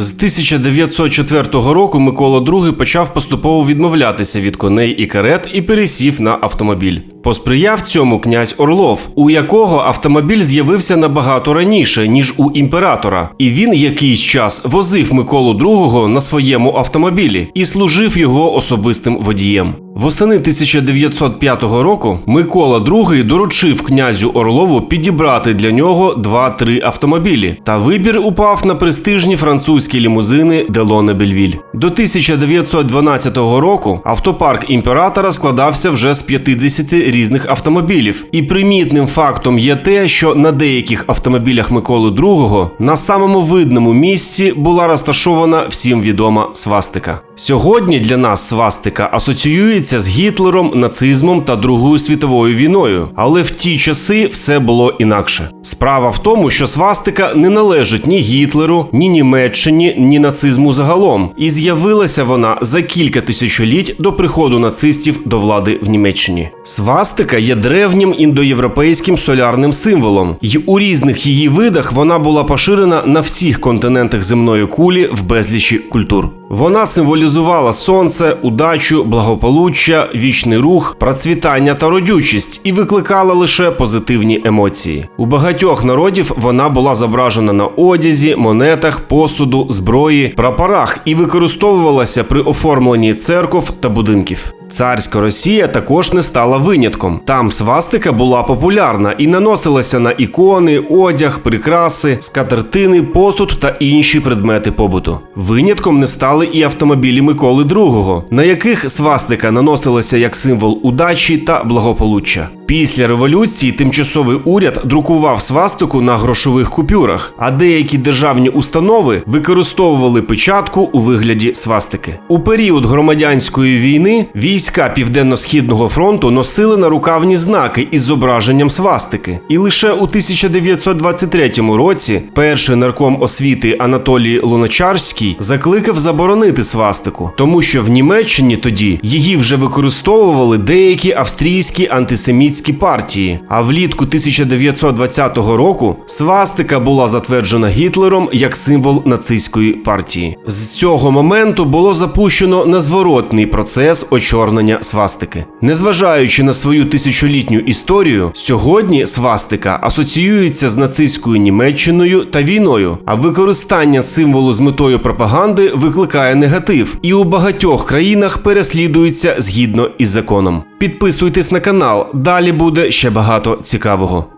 З 1904 року Микола II почав поступово відмовлятися від коней і карет і пересів на автомобіль. Посприяв цьому князь Орлов, у якого автомобіль з'явився набагато раніше, ніж у імператора, і він якийсь час возив Миколу II на своєму автомобілі і служив його особистим водієм. Восени 1905 року Микола II доручив князю Орлову підібрати для нього 2-3 автомобілі, та вибір упав на престижні французькі лімузини Делоне Бельвіль. До 1912 року автопарк імператора складався вже з 50 різних автомобілів, і примітним фактом є те, що на деяких автомобілях Миколи II на самому видному місці була розташована всім відома свастика. Сьогодні для нас свастика асоціюється з Гітлером, нацизмом та Другою світовою війною, але в ті часи все було інакше. Справа в тому, що свастика не належить ні Гітлеру, ні Німеччині, ні нацизму загалом, і з'явилася вона за кілька тисячоліть до приходу нацистів до влади в Німеччині. Свастика є древнім індоєвропейським солярним символом, і у різних її видах вона була поширена на всіх континентах земної кулі в безлічі культур. Вона символізувала сонце, удачу, благополуччя, вічний рух, процвітання та родючість і викликала лише позитивні емоції. У багатьох народів вона була зображена на одязі, монетах, посуду, зброї, прапорах і використовувалася при оформленні церков та будинків. Царська Росія також не стала винятком. Там свастика була популярна і наносилася на ікони, одяг, прикраси, скатертини, посуд та інші предмети побуту. Винятком не стали і автомобілі Миколи II, на яких свастика наносилася як символ удачі та благополуччя. Після революції тимчасовий уряд друкував свастику на грошових купюрах, а деякі державні установи використовували печатку у вигляді свастики. У період громадянської війни війська Південно-Східного фронту носили нарукавні знаки із зображенням свастики. І лише у 1923 році перший нарком освіти Анатолій Луначарський закликав заборонити свастику, тому що в Німеччині тоді її вже використовували деякі австрійські антисемітські партії. А влітку 1920 року свастика була затверджена Гітлером як символ нацистської партії. З цього моменту було запущено незворотний процес очорнення свастики. Незважаючи на свою тисячолітню історію, сьогодні свастика асоціюється з нацистською Німеччиною та війною, а використання символу з метою пропаганди викликає негатив і у багатьох країнах переслідується згідно із законом. Підписуйтесь на канал, далі буде ще багато цікавого.